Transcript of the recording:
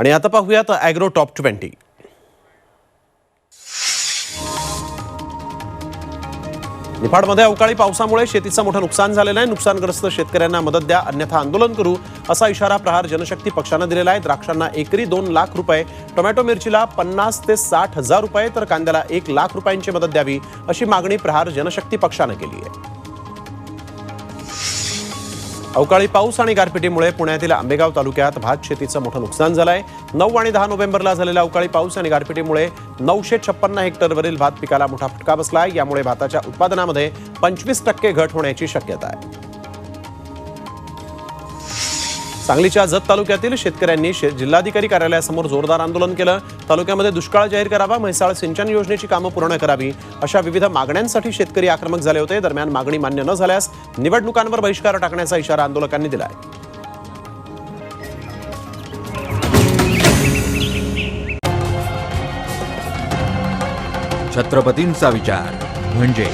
आणि आता पाहूयात ॲग्रो टॉप ट्वेंटी निफाडमध्ये अवकाळी पावसामुळे शेतीचं मोठं नुकसान झालेलं आहे. नुकसानग्रस्त शेतकऱ्यांना मदत द्या. अन्यथा आंदोलन करू असा इशारा प्रहार जनशक्ती पक्षानं दिलेला आहे. द्राक्षांना एकरी दोन लाख रुपये टोमॅटो मिरचीला पन्नास ते साठ हजार रुपये तर कांद्याला एक लाख रुपयांची मदत द्यावी अशी मागणी प्रहार जनशक्ती पक्षानं केली आहे. अवकाळी पाऊस आणि गारपिटीमुळे पुण्यातील आंबेगाव तालुक्यात भात शेतीचं मोठं नुकसान झालं आहे नऊ आणि दहा नोव्हेंबरला झालेल्या अवकाळी पाऊस आणि गारपिटीमुळे नऊशे छप्पन्न हेक्टरवरील भात पिकाला मोठा फटका बसला आहे यामुळे भाताच्या उत्पादनामध्ये पंचवीस टक्के घट होण्याची शक्यता आहे. सांगलीच्या जत तालुक्यातील शेतकऱ्यांनी शे- जिल्हाधिकारी कार्यालयासमोर जोरदार आंदोलन केलं. तालुक्यामध्ये दुष्काळ जाहीर करावा म्हैसाळ सिंचन योजनेची कामं पूर्ण करावी अशा विविध मागण्यांसाठी शेतकरी आक्रमक झाले होते. दरम्यान मागणी मान्य न झाल्यास निवडणुकांवर बहिष्कार टाकण्याचा इशारा आंदोलकांनी दिला आहे छत्रपतींचा विचार म्हणजे